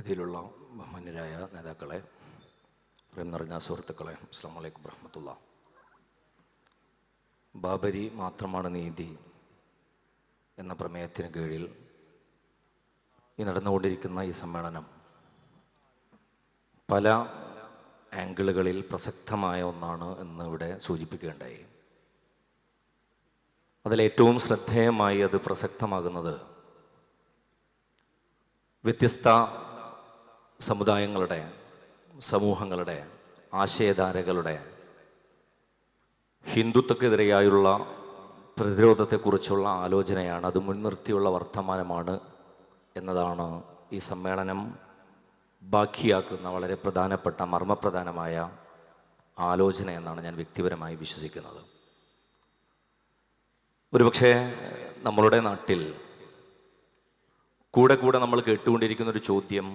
വേദിയിലുള്ള ബഹുമാന്യരായ നേതാക്കളെ പ്രേം നിറഞ്ഞ സുഹൃത്തുക്കളെ അസ്സാം വലൈക്കും റഹമത്തുള്ള ബാബരി മാത്രമാണ് നീതി എന്ന പ്രമേയത്തിന് കീഴിൽ ഈ നടന്നുകൊണ്ടിരിക്കുന്ന ഈ സമ്മേളനം പല ആംഗിളുകളിൽ പ്രസക്തമായ ഒന്നാണ് എന്ന് ഇവിടെ സൂചിപ്പിക്കുകയുണ്ടായി. അതിലേറ്റവും ശ്രദ്ധേയമായി അത് പ്രസക്തമാകുന്നത് വ്യത്യസ്ത സമുദായങ്ങളുടെ സമൂഹങ്ങളുടെ ആശയധാരകളുടെ ഹിന്ദുത്വക്കെതിരെയായുള്ള പ്രതിരോധത്തെക്കുറിച്ചുള്ള ആലോചനയാണ് അത് മുൻനിർത്തിയുള്ള വർത്തമാനമാണ് എന്നതാണ് ഈ സമ്മേളനം ബാക്കിയാക്കുന്ന വളരെ പ്രധാനപ്പെട്ട മർമ്മപ്രധാനമായ ആലോചന എന്നാണ് ഞാൻ വ്യക്തിപരമായി വിശ്വസിക്കുന്നത്. ഒരുപക്ഷെ നമ്മളുടെ നാട്ടിൽ കൂടെ കൂടെ നമ്മൾ കേട്ടുകൊണ്ടിരിക്കുന്ന ഒരു ചോദ്യം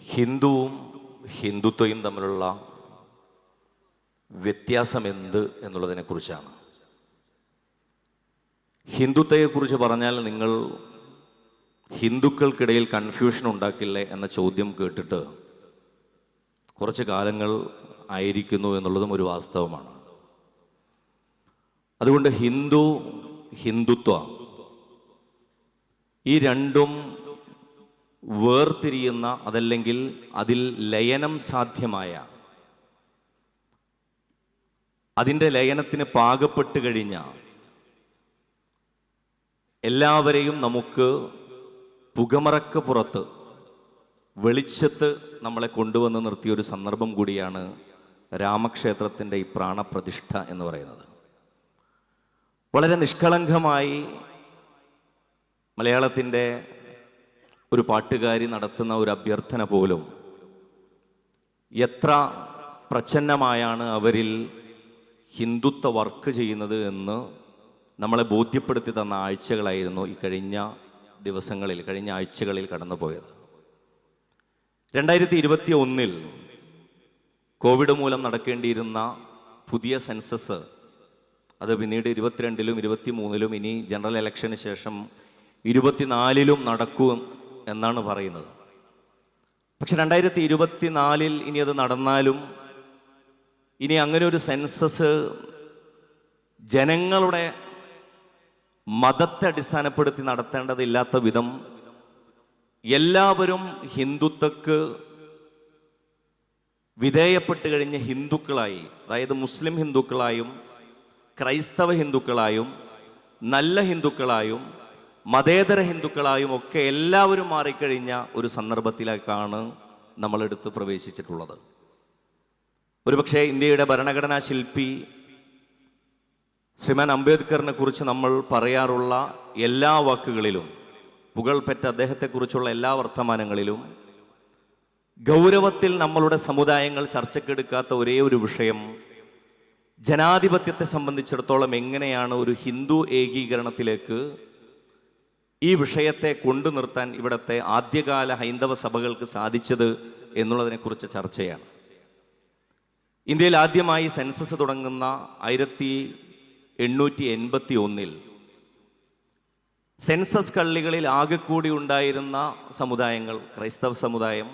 ഹിന്ദുവും ഹിന്ദുത്വയും തമ്മിലുള്ള വ്യത്യാസം എന്ത് എന്നുള്ളതിനെ കുറിച്ചാണ്. ഹിന്ദുത്വയെക്കുറിച്ച് പറഞ്ഞാൽ നിങ്ങൾ ഹിന്ദുക്കൾക്കിടയിൽ കൺഫ്യൂഷൻ ഉണ്ടാക്കില്ലേ എന്ന ചോദ്യം കേട്ടിട്ട് കുറച്ച് കാലങ്ങൾ ആയിരിക്കുന്നു എന്നുള്ളതും ഒരു വാസ്തവമാണ്. അതുകൊണ്ട് ഹിന്ദു ഹിന്ദുത്വ ഈ രണ്ടും വേർതിരിയുന്ന അതല്ലെങ്കിൽ അതിൽ ലയനം സാധ്യമായ അതിന്റെ ലയനത്തിന് പാകപ്പെട്ട് കഴിഞ്ഞ എല്ലാവരെയും നമുക്ക് പുകമറക്ക് പുറത്ത് വെളിച്ചത്ത് നമ്മളെ കൊണ്ടുവന്ന് നിർത്തിയ ഒരു സന്ദർഭം കൂടിയാണ് രാമക്ഷേത്രത്തിന്റെ ഈ പ്രാണപ്രതിഷ്ഠ എന്ന് പറയുന്നത്. വളരെ നിഷ്കളങ്കമായി മലയാളത്തിന്റെ ഒരു പാട്ടുകാരി നടത്തുന്ന ഒരു അഭ്യർത്ഥന പോലും. എത്ര പ്രച്ഛന്നമായാണ് അവരിൽ ഹിന്ദുത്വ വർക്ക് ചെയ്യുന്നത് എന്ന് നമ്മളെ ബോധ്യപ്പെടുത്തി തന്ന ആഴ്ചകളായിരുന്നു ഈ കഴിഞ്ഞ ദിവസങ്ങളിൽ കഴിഞ്ഞ ആഴ്ചകളിൽ കടന്നുപോയത്. രണ്ടായിരത്തി ഇരുപത്തി ഒന്നിൽ കോവിഡ് മൂലം നടക്കേണ്ടിയിരുന്ന പുതിയ സെൻസസ് അത് പിന്നീട് ഇരുപത്തിരണ്ടിലും ഇരുപത്തി മൂന്നിലും ഇനി ജനറൽ ഇലക്ഷന് ശേഷം ഇരുപത്തിനാലിലും നടക്കും എന്നാണ് പറയുന്നത്. പക്ഷെ രണ്ടായിരത്തി ഇരുപത്തിനാലിൽ ഇനി അത് നടന്നാലും ഇനി അങ്ങനെ ഒരു സെൻസസ് ജനങ്ങളുടെ മതത്തെ അടിസ്ഥാനപ്പെടുത്തി നടത്തേണ്ടതില്ലാത്ത വിധം എല്ലാവരും ഹിന്ദുത്വക്ക് വിധേയപ്പെട്ട് കഴിഞ്ഞ ഹിന്ദുക്കളായി അതായത് മുസ്ലിം ഹിന്ദുക്കളായും ക്രൈസ്തവ ഹിന്ദുക്കളായും നല്ല ഹിന്ദുക്കളായും മതേതര ഹിന്ദുക്കളായും ഒക്കെ എല്ലാവരും മാറിക്കഴിഞ്ഞ ഒരു സന്ദർഭത്തിലേക്കാണ് നമ്മളെടുത്ത് പ്രവേശിച്ചിട്ടുള്ളത്. ഒരുപക്ഷെ ഇന്ത്യയുടെ ഭരണഘടനാ ശില്പി ശ്രീമാൻ അംബേദ്കറിനെ കുറിച്ച് നമ്മൾ പറയാറുള്ള എല്ലാ വാക്കുകളിലും പുകൾപെറ്റ അദ്ദേഹത്തെക്കുറിച്ചുള്ള എല്ലാ വർത്തമാനങ്ങളിലും ഗൗരവത്തിൽ നമ്മളുടെ സമുദായങ്ങൾ ചർച്ചക്കെടുക്കാത്ത ഒരേ ഒരു വിഷയം ജനാധിപത്യത്തെ സംബന്ധിച്ചിടത്തോളം എങ്ങനെയാണ് ഒരു ഹിന്ദു ഏകീകരണത്തിലേക്ക് ഈ വിഷയത്തെ കൊണ്ടു നിർത്താൻ ഇവിടുത്തെ ആദ്യകാല ഹൈന്ദവ സഭകൾക്ക് സാധിച്ചത് എന്നുള്ളതിനെക്കുറിച്ച് ചർച്ചയാണ്. ഇന്ത്യയിൽ ആദ്യമായി സെൻസസ് തുടങ്ങുന്ന ആയിരത്തി എണ്ണൂറ്റി എൺപത്തി ഒന്നിൽ സെൻസസ് കള്ളികളിൽ ആകെ കൂടി ഉണ്ടായിരുന്ന സമുദായങ്ങൾ ക്രൈസ്തവ സമുദായം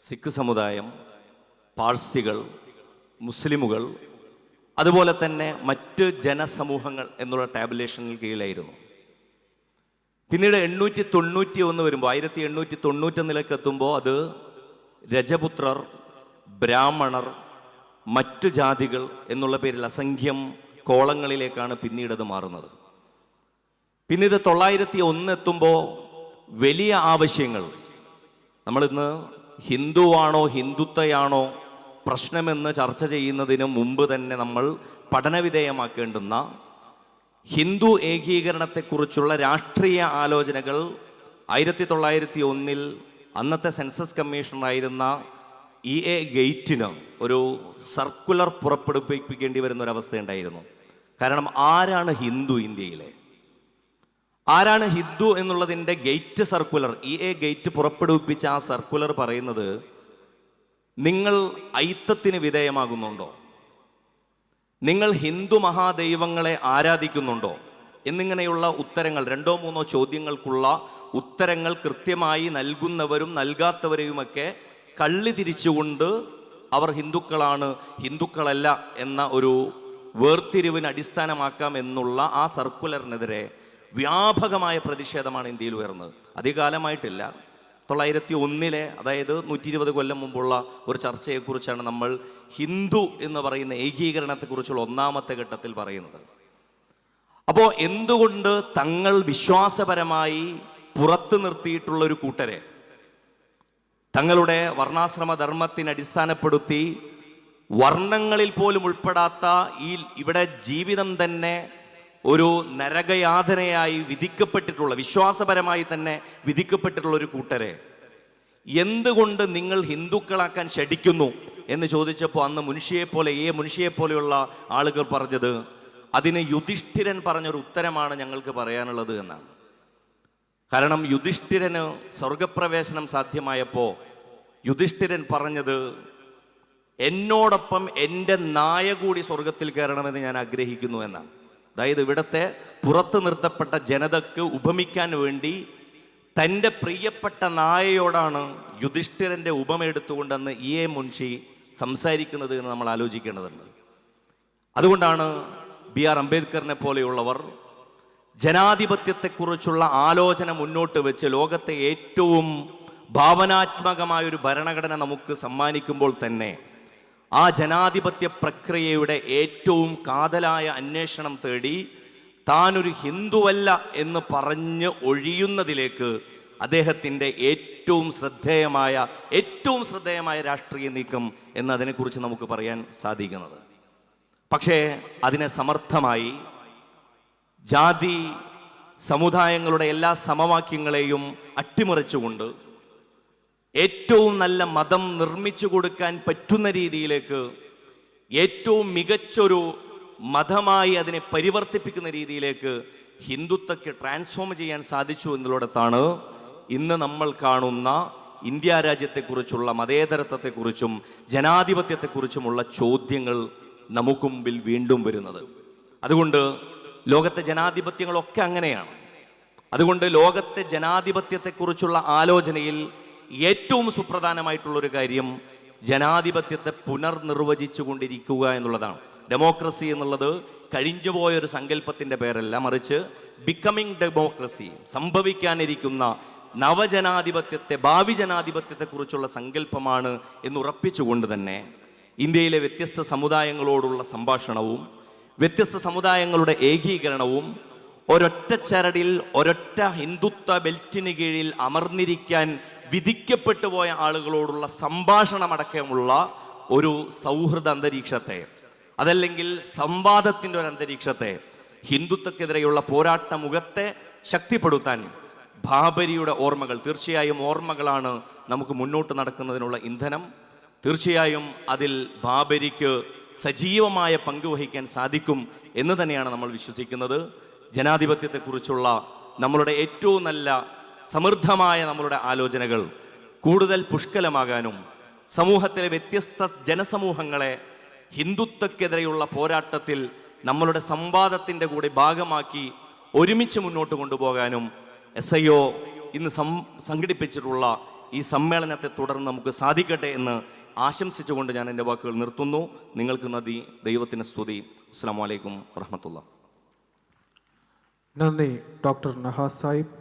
സിഖ് സമുദായം പാഴ്സികൾ മുസ്ലിമുകൾ അതുപോലെ തന്നെ മറ്റ് ജനസമൂഹങ്ങൾ എന്നുള്ള ടാബുലേഷനിൽ കീഴിലായിരുന്നു. പിന്നീട് എണ്ണൂറ്റി തൊണ്ണൂറ്റി ഒന്ന് വരുമ്പോൾ ആയിരത്തി എണ്ണൂറ്റി തൊണ്ണൂറ്റൊന്നിലേക്ക് എത്തുമ്പോൾ അത് രജപുത്രർ ബ്രാഹ്മണർ മറ്റു ജാതികൾ എന്നുള്ള പേരിൽ അസംഖ്യം കോളങ്ങളിലേക്കാണ് പിന്നീട് അത് മാറുന്നത്. പിന്നീട് തൊള്ളായിരത്തി ഒന്ന് എത്തുമ്പോൾ വലിയ ആവശ്യങ്ങൾ. നമ്മളിന്ന് ഹിന്ദുവാണോ ഹിന്ദുത്വയാണോ പ്രശ്നമെന്ന് ചർച്ച ചെയ്യുന്നതിന് മുമ്പ് തന്നെ നമ്മൾ പഠനവിധേയമാക്കേണ്ടുന്ന ഹിന്ദു ഏകീകരണത്തെക്കുറിച്ചുള്ള രാഷ്ട്രീയ ആലോചനകൾ ആയിരത്തി തൊള്ളായിരത്തി ഒന്നിൽ അന്നത്തെ സെൻസസ് കമ്മീഷണറായിരുന്ന ഇ എ ഗേറ്റിന് ഒരു സർക്കുലർ പുറപ്പെടുപ്പിക്കേണ്ടി വരുന്ന ഒരു അവസ്ഥയുണ്ടായിരുന്നു കാരണം ആരാണ് ഹിന്ദു ഇന്ത്യയിലെ? ആരാണ് ഹിന്ദു എന്നുള്ളതിന്റെ ഗെയ്റ്റ് സർക്കുലർ ഇ എ ഗേറ്റ് പുറപ്പെടുവിപ്പിച്ച ആ സർക്കുലർ പറയുന്നത് നിങ്ങൾ ഐത്തത്തിന് വിധേയമാകുന്നുണ്ടോ? നിങ്ങൾ ഹിന്ദു മഹാദൈവങ്ങളെ ആരാധിക്കുന്നുണ്ടോ? എന്നിങ്ങനെയുള്ള ഉത്തരങ്ങൾ രണ്ടോ മൂന്നോ ചോദ്യങ്ങൾക്കുള്ള ഉത്തരങ്ങൾ കൃത്യമായി നൽകുന്നവരും നൽകാത്തവരെയുമൊക്കെ കള്ളി തിരിച്ചുകൊണ്ട് അവർ ഹിന്ദുക്കളാണ് ഹിന്ദുക്കളല്ല എന്ന ഒരു വേർതിരിവിന് അടിസ്ഥാനമാക്കാം എന്നുള്ള ആ സർക്കുലറിനെതിരെ വ്യാപകമായ പ്രതിഷേധമാണ് ഇന്ത്യയിൽ ഉയർന്നത്. അധികകാലമായിട്ടില്ല തൊള്ളായിരത്തി ഒന്നിലെ അതായത് നൂറ്റി ഇരുപത് കൊല്ലം മുമ്പുള്ള ഒരു ചർച്ചയെക്കുറിച്ചാണ് നമ്മൾ ഹിന്ദു എന്ന് പറയുന്ന ഏകീകരണത്തെക്കുറിച്ചുള്ള ഒന്നാമത്തെ ഘട്ടത്തിൽ പറയുന്നത്. അപ്പോൾ എന്തുകൊണ്ട് തങ്ങൾ വിശ്വാസപരമായി പുറത്തു നിർത്തിയിട്ടുള്ള ഒരു കൂട്ടരെ? തങ്ങളുടെ വർണാശ്രമ ധർമ്മത്തിന് അടിസ്ഥാനപ്പെടുത്തി വർണങ്ങളിൽ പോലും ഉൾപ്പെടാത്ത ഈ ഇവിടെ ജീവിതം തന്നെ ഒരു നരകയാതനയായി വിധിക്കപ്പെട്ടിട്ടുള്ള വിശ്വാസപരമായി തന്നെ വിധിക്കപ്പെട്ടിട്ടുള്ള ഒരു കൂട്ടരെ. എന്തുകൊണ്ട് നിങ്ങൾ ഹിന്ദുക്കളാക്കാൻ ശടിക്കുന്നു എന്ന് ചോദിച്ചപ്പോൾ അന്ന് മനുഷ്യയെപ്പോലെ പോലെ ഏ മനുഷ്യയെപ്പോലെയുള്ള പോലെയുള്ള ആളുകൾ പറഞ്ഞത് അതിന് യുധിഷ്ഠിരൻ പറഞ്ഞൊരു ഉത്തരമാണ് ഞങ്ങൾക്ക് പറയാനുള്ളത് എന്നാണ്. കാരണം യുധിഷ്ഠിരന് സ്വർഗപ്രവേശനം സാധ്യമായപ്പോൾ യുധിഷ്ഠിരൻ പറഞ്ഞത് എന്നോടൊപ്പം എന്റെ നായ കൂടി സ്വർഗത്തിൽ കയറണമെന്ന് ഞാൻ ആഗ്രഹിക്കുന്നു എന്നാണ്. അതായത് ഇവിടുത്തെ പുറത്തു നിർത്തപ്പെട്ട ജനതക്ക് ഉപമിക്കാൻ വേണ്ടി തന്റെ പ്രിയപ്പെട്ട നായയോടാണ് യുധിഷ്ഠിരന്റെ ഉപമ എടുത്തുകൊണ്ടെന്ന് ഇ എ മുൻഷി സംസാരിക്കുന്നത് എന്ന് നമ്മൾ ആലോചിക്കേണ്ടതുണ്ട്. അതുകൊണ്ടാണ് ബി ആർ അംബേദ്കറിനെ പോലെയുള്ളവർ ജനാധിപത്യത്തെക്കുറിച്ചുള്ള ആലോചന മുന്നോട്ട് വെച്ച് ലോകത്തെ ഏറ്റവും ഭാവനാത്മകമായ ഒരു ഭരണഘടന നമുക്ക് സമ്മാനിക്കുമ്പോൾ തന്നെ ആ ജനാധിപത്യ പ്രക്രിയയുടെ ഏറ്റവും കാതലായ അന്വേഷണം തേടി താനൊരു ഹിന്ദുവല്ല എന്ന് പറഞ്ഞ് ഒഴിയുന്നതിലേക്ക് അദ്ദേഹത്തിന്റെ ഏറ്റവും ശ്രദ്ധേയമായ ഏറ്റവും ശ്രദ്ധേയമായ രാഷ്ട്രീയ നീക്കം എന്നതിനെക്കുറിച്ച് നമുക്ക് പറയാൻ സാധിക്കുന്നത്. പക്ഷേ അതിനെ സമർത്ഥമായി ജാതി സമുദായങ്ങളുടെ എല്ലാ സമവാക്യങ്ങളെയും അട്ടിമറിച്ചുകൊണ്ട് ഏറ്റവും നല്ല മതം നിർമ്മിച്ചു കൊടുക്കാൻ പറ്റുന്ന രീതിയിലേക്ക് ഏറ്റവും മികച്ചൊരു മതമായി അതിനെ പരിവർത്തിപ്പിക്കുന്ന രീതിയിലേക്ക് ഹിന്ദുത്വക്ക് ട്രാൻസ്ഫോം ചെയ്യാൻ സാധിച്ചു എന്നുള്ളിടത്താണ് ഇന്ന് നമ്മൾ കാണുന്ന ഇന്ത്യ രാജ്യത്തെക്കുറിച്ചുള്ള മതേതരത്വത്തെക്കുറിച്ചും ജനാധിപത്യത്തെക്കുറിച്ചുമുള്ള ചോദ്യങ്ങൾ നമുക്ക് മുമ്പിൽ വീണ്ടും വരുന്നത്. അതുകൊണ്ട് ലോകത്തെ ജനാധിപത്യങ്ങളൊക്കെ അങ്ങനെയാണ്. അതുകൊണ്ട് ലോകത്തെ ജനാധിപത്യത്തെക്കുറിച്ചുള്ള ആലോചനയിൽ ഏറ്റവും സുപ്രധാനമായിട്ടുള്ളൊരു കാര്യം ജനാധിപത്യത്തെ പുനർനിർവചിച്ചു കൊണ്ടിരിക്കുക എന്നുള്ളതാണ്. ഡെമോക്രസി എന്നുള്ളത് കഴിഞ്ഞുപോയ ഒരു സങ്കല്പത്തിന്റെ പേരല്ല മറിച്ച് ബിക്കമിങ് ഡെമോക്രസി സംഭവിക്കാനിരിക്കുന്ന നവജനാധിപത്യത്തെ ഭാവി ജനാധിപത്യത്തെക്കുറിച്ചുള്ള സങ്കല്പമാണ് എന്ന് ഉറപ്പിച്ചുകൊണ്ട് തന്നെ ഇന്ത്യയിലെ വ്യത്യസ്ത സമുദായങ്ങളോടുള്ള സംഭാഷണവും വ്യത്യസ്ത സമുദായങ്ങളുടെ ഏകീകരണവും ഒരൊറ്റ ചരടിൽ ഒരൊറ്റ ഹിന്ദുത്വ ബെൽറ്റിന് കീഴിൽ അമർന്നിരിക്കാൻ വിധിക്കപ്പെട്ടു പോയ ആളുകളോടുള്ള സംഭാഷണമടക്കമുള്ള ഒരു സൗഹൃദ അന്തരീക്ഷത്തെ അതല്ലെങ്കിൽ സംവാദത്തിന്റെ ഒരു അന്തരീക്ഷത്തെ ഹിന്ദുത്വക്കെതിരെയുള്ള പോരാട്ട മുഖത്തെ ശക്തിപ്പെടുത്താൻ ബാബരിയുടെ ഓർമ്മകൾ തീർച്ചയായും ഓർമ്മകളാണ് നമുക്ക് മുന്നോട്ട് നടക്കുന്നതിനുള്ള ഇന്ധനം. തീർച്ചയായും അതിൽ ബാബരിക്ക് സജീവമായ പങ്കുവഹിക്കാൻ സാധിക്കും എന്ന് തന്നെയാണ് നമ്മൾ വിശ്വസിക്കുന്നത്. ജനാധിപത്യത്തെക്കുറിച്ചുള്ള നമ്മളുടെ ഏറ്റവും നല്ല സമൃദ്ധമായ നമ്മളുടെ ആലോചനകൾ കൂടുതൽ പുഷ്കലമാകാനും സമൂഹത്തിലെ വ്യത്യസ്ത ജനസമൂഹങ്ങളെ ഹിന്ദുത്വക്കെതിരെയുള്ള പോരാട്ടത്തിൽ നമ്മളുടെ സംവാദത്തിന്റെ കൂടെ ഭാഗമാക്കി ഒരുമിച്ച് മുന്നോട്ട് കൊണ്ടുപോകാനും എസ് ഐ ഒ ഇന്ന് സംഘടിപ്പിച്ചിട്ടുള്ള ഈ സമ്മേളനത്തെ തുടർന്ന് നമുക്ക് സാധിക്കട്ടെ എന്ന് ആശംസിച്ചുകൊണ്ട് ഞാൻ എന്റെ വാക്കുകൾ നിർത്തുന്നു. നിങ്ങൾക്ക് നദി ദൈവത്തിന് സ്തുതി. അസ്സാം വലൈക്കും വറഹമത്തുള്ള Nandi, Dr. Naha Saib,